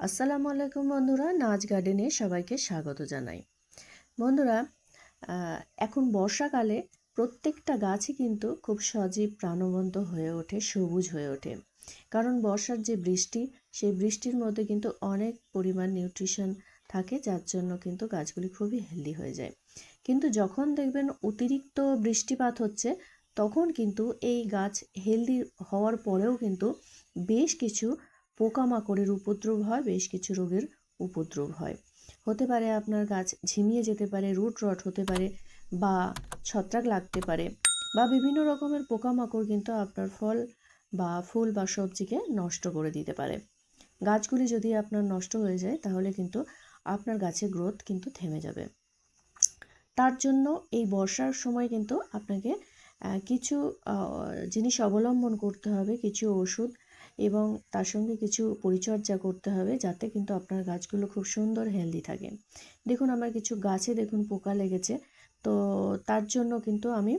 আসসালামু আলাইকুম বন্ধুরা, নাচ গার্ডেনে সবাইকে স্বাগত জানাই। বন্ধুরা এখন বর্ষাকালে প্রত্যেকটা গাছই কিন্তু খুব সজীব, প্রাণবন্ত হয়ে ওঠে, সবুজ হয়ে ওঠে। কারণ বর্ষার যে বৃষ্টি, সেই বৃষ্টির মধ্যে কিন্তু অনেক পরিমাণ নিউট্রিশন থাকে, যার জন্য কিন্তু গাছগুলি খুবই হেলদি হয়ে যায়। কিন্তু যখন দেখবেন অতিরিক্ত বৃষ্টিপাত হচ্ছে, তখন কিন্তু এই গাছ হেলদি হওয়ার পরেও কিন্তু বেশ কিছু পোকামাকড়ের উপদ্রব হয়, বেশ কিছু রোগের উপদ্রব হয়। হতে পারে আপনার গাছ ঝিমিয়ে যেতে পারে, রুট রট হতে পারে বা ছত্রাক লাগতে পারে বা বিভিন্ন রকমের পোকামাকড় কিন্তু আপনার ফল বা ফুল বা সবজিকে নষ্ট করে দিতে পারে। গাছগুলি যদি আপনার নষ্ট হয়ে যায়, তাহলে কিন্তু আপনার গাছের গ্রোথ কিন্তু থেমে যাবে। তার জন্য এই বর্ষার সময় কিন্তু আপনাকে কিছু জিনিস অবলম্বন করতে হবে, কিছু ওষুধ এবং তার সঙ্গে কিছু পরিচর্যা করতে হবে যাতে কিন্তু আপনার গাছগুলো খুব সুন্দর হেলদি থাকে। দেখুন, আমার কিছু গাছে দেখুন পোকা লেগেছে। তো তার জন্য কিন্তু আমি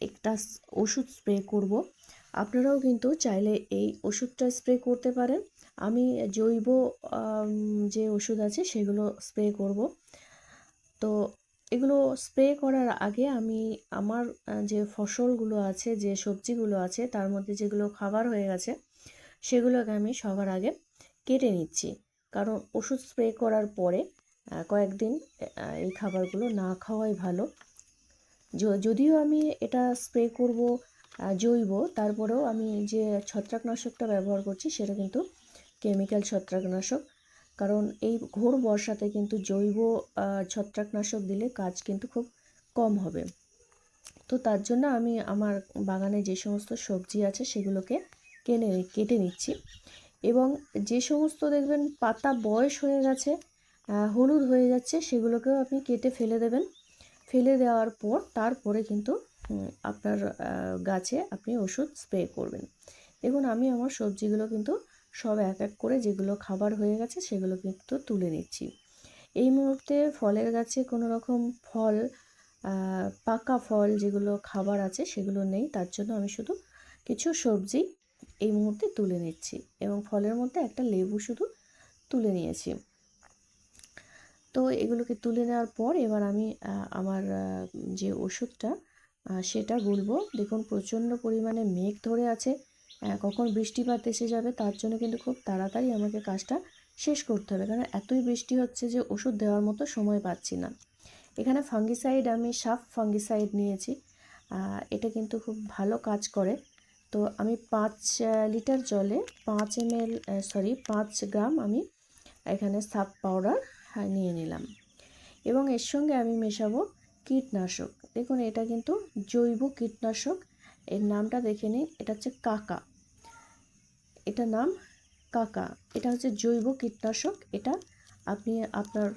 একটা ওষুধ স্প্রে করব। আপনারাও কিন্তু চাইলে এই ওষুধটা স্প্রে করতে পারেন। আমি জৈব যে ওষুধ আছে সেগুলো স্প্রে করব। তো এগুলো স্প্রে করার আগে আমি আমার যে ফসলগুলো আছে, যে সবজিগুলো আছে, তার মধ্যে যেগুলো খাবার হয়ে গেছে, সেগুলোকে আমি সবার আগে কেটে নিচ্ছি। কারণ ওষুধ স্প্রে করার পরে কয়েকদিন এই খাবারগুলো না খাওয়াই ভালো। যদিও আমি এটা স্প্রে করব জৈব, তারপরেও আমি যে ছত্রাকনাশকটা ব্যবহার করছি, সেটা কিন্তু কেমিক্যাল ছত্রাকনাশক। কারণ এই ঘোর বর্ষাতে কিন্তু জৈব ছত্রাকনাশক দিলে কাজ কিন্তু খুব কম হবে। তো তার জন্য আমি আমার বাগানে যে সমস্ত সবজি আছে সেগুলোকে কেনে, কেটে নিচ্ছি। এবং যে সমস্ত দেখবেন পাতা বয়স হয়ে গেছে হলুদ হয়ে যাচ্ছে, সেগুলোকেও আপনি কেটে ফেলে দেবেন। ফেলে দেওয়ার পর তারপরে কিন্তু আপনার গাছে আপনি ওষুধ স্প্রে করবেন। দেখুন, আমি আমার সবজিগুলো কিন্তু সব এক এক করে যেগুলো খাবার হয়ে গেছে সেগুলো কিন্তু তুলে নিচ্ছি। এই মুহূর্তে ফলের গাছে কোনো রকম ফল পাকা ফল যেগুলো খাবার আছে সেগুলো নেই, তার জন্য আমি শুধু কিছু সবজি এই মুহূর্তে তুলে নিচ্ছি এবং ফলের মধ্যে একটা লেবু শুধু তুলে নিয়েছি। তো এগুলোকে তুলে নেওয়ার পর এবার আমি আমার যে ওষুধটা সেটা গুলবো দেখুন প্রচণ্ড পরিমাণে মেঘ ধরে আছে। কখন বৃষ্টিপাত এসে যাবে তার জন্য কিন্তু খুব তাড়াতাড়ি আমাকে কাজটা শেষ করতে হবে। কারণ এতই বৃষ্টি হচ্ছে যে ওষুধ দেওয়ার মতো সময় পাচ্ছি না। এখানে ফাঙ্গিসাইড আমি সাফ ফাঙ্গিসাইড নিয়েছি। এটা কিন্তু খুব ভালো কাজ করে। তো আমি পাঁচ লিটার জলে পাঁচ এম সরি পাঁচ গ্রাম আমি এখানে সাপ পাউডার নিয়ে নিলাম। এবং এর সঙ্গে আমি মেশাবো কীটনাশক। দেখুন, এটা কিন্তু জৈব কীটনাশক। এর নামটা দেখে নিন, এটা হচ্ছে কাকা। এটা নাম কাকা। এটা হচ্ছে জৈব কীটনাশক। এটা আপনি আপনার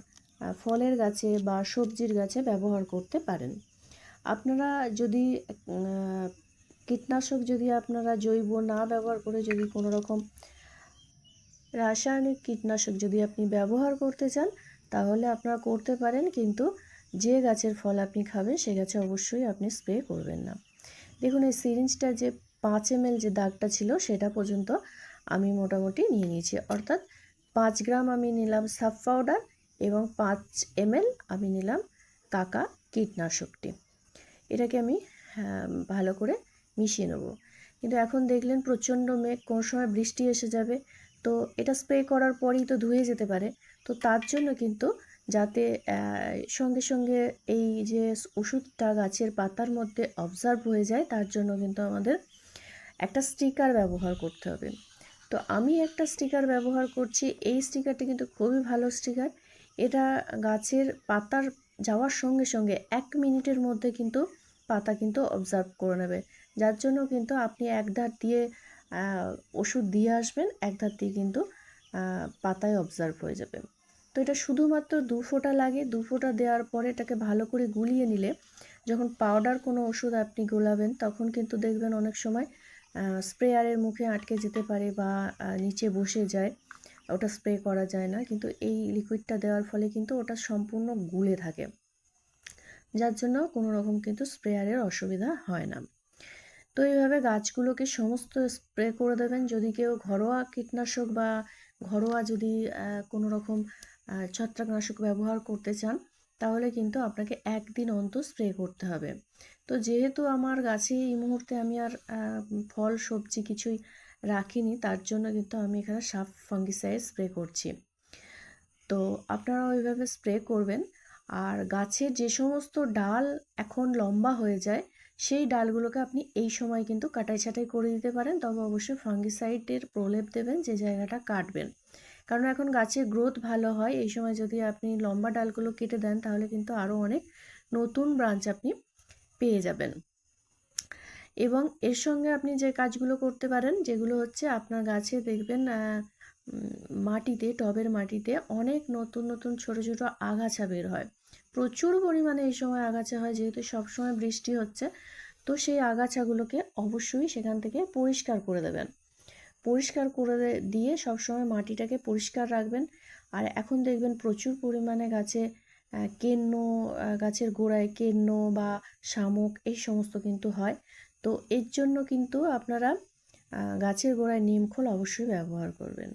ফলের গাছে বা সবজির গাছে ব্যবহার করতে পারেন। আপনারা যদি কীটনাশক যদি আপনারা জৈব না ব্যবহার করে যদি কোনো রকম রাসায়নিক কীটনাশক যদি আপনি ব্যবহার করতে চান, তাহলে আপনারা করতে পারেন, কিন্তু যে গাছের ফল আপনি খাবেন, সে গাছে অবশ্যই আপনি স্প্রে করবেন না। দেখুন, এই সিরিঞ্জটা যে পাঁচ এম যে দাগটা ছিল সেটা পর্যন্ত আমি মোটামুটি নিয়ে নিয়েছি। অর্থাৎ পাঁচ গ্রাম আমি নিলাম সাফ পাউডার এবং পাঁচ এম আমি নিলাম কাকা কীটনাশকটি। এটাকে আমি আহ, ভালো করে মিশিয়ে নেব। কিন্তু এখন দেখলেন প্রচণ্ড মেঘ কোন সময় বৃষ্টি এসে যাবে। তো এটা স্প্রে করার পরেই তো ধুয়ে যেতে পারে। তো তার জন্য কিন্তু যাতে সঙ্গে সঙ্গে এই যে ওষুধটা গাছের পাতার মধ্যে অবজার্ভ হয়ে যায় তার জন্য কিন্তু আমাদের একটা স্টিকার ব্যবহার করতে হবে। তো আমি একটা স্টিকার ব্যবহার করছি, এই স্টিকারটি কিন্তু খুবই ভালো স্টিকার এটা গাছের পাতার যাওয়ার সঙ্গে সঙ্গে এক মিনিটের মধ্যে কিন্তু পাতা কিন্তু অবজার্ভ করে নেবে। যার জন্য কিন্তু আপনি এক ধার দিয়ে ওষুধ দিয়ে আসবেন, এক ধার দিয়ে কিন্তু পাতায় অবজার্ভ হয়ে যাবে। তো এটা শুধুমাত্র দু ফোঁটা লাগে, দু ফোঁটা দেওয়ার পরে এটাকে ভালো করে গুলিয়ে নিলে যখন পাউডার কোনো ওষুধ আপনি গোলাবেন তখন কিন্তু দেখবেন অনেক সময় স্প্রেয়ারের মুখে আটকে যেতে পারে বা নিচে বসে যায়, ওটা স্প্রে করা যায় না। কিন্তু এই লিকুইডটা দেওয়ার ফলে কিন্তু ওটা সম্পূর্ণ গুলে থাকে। যার জন্য কোনো রকম কিন্তু স্প্রেয়ারের অসুবিধা হয় না। তো এইভাবে গাছগুলোকে সমস্ত স্প্রে করে দেবেন। যদি কেউ ঘরোয়া কীটনাশক বা ঘরোয়া যদি কোনো রকম ছত্রাকনাশক ব্যবহার করতে চান তাহলে কিন্তু আপনাকে একদিন অন্তর স্প্রে করতে হবে। তো যেহেতু আমার গাছে এই মুহূর্তে আমি আর ফল, সবজি কিছুই রাখিনি, তার জন্য কিন্তু আমি এখানে সাফ ফাঙ্গিসাইড স্প্রে করছি। তো আপনারা ওইভাবে স্প্রে করবেন। আর গাছের যে সমস্ত ডাল এখন লম্বা হয়ে যায়, সেই ডালগুলোকে আপনি এই সময় কিন্তু কাটাই ছাটাই করে দিতে পারেন। তবে অবশ্যই ফাঙ্গিসাইডের প্রলেপ দেবেন, যে জায়গাটা কাটবেন। কারণ এখন গাছের গ্রোথ ভালো হয়, এই সময় যদি আপনি লম্বা ডালগুলো কেটে দেন, তাহলে কিন্তু আরও অনেক নতুন ব্রাঞ্চ আপনি পেয়ে যাবেন। এবং এর সঙ্গে আপনি যে কাজগুলো করতে পারেন, যেগুলো হচ্ছে আপনার গাছে দেখবেন মাটিতে, টবের মাটিতে অনেক নতুন নতুন ছোট ছোট আগাছা বের হয়। প্রচুর পরিমাণে এই সময় আগাছা হয়, যেহেতু সবসময় বৃষ্টি হচ্ছে, তো সেই আগাছাগুলোকে অবশ্যই সেখান থেকে পরিষ্কার করে দেবেন। পরিষ্কার করে দিয়ে সবসময় মাটিটাকে পরিষ্কার রাখবেন। আর এখন দেখবেন প্রচুর পরিমাণে গাছে কেন্ন গাছের গোড়ায় কেন্ন বা শামুক এই সমস্ত কিন্তু হয়। তো এর জন্য কিন্তু আপনারা গাছের গোড়ায় নিমখোল অবশ্যই ব্যবহার করবেন।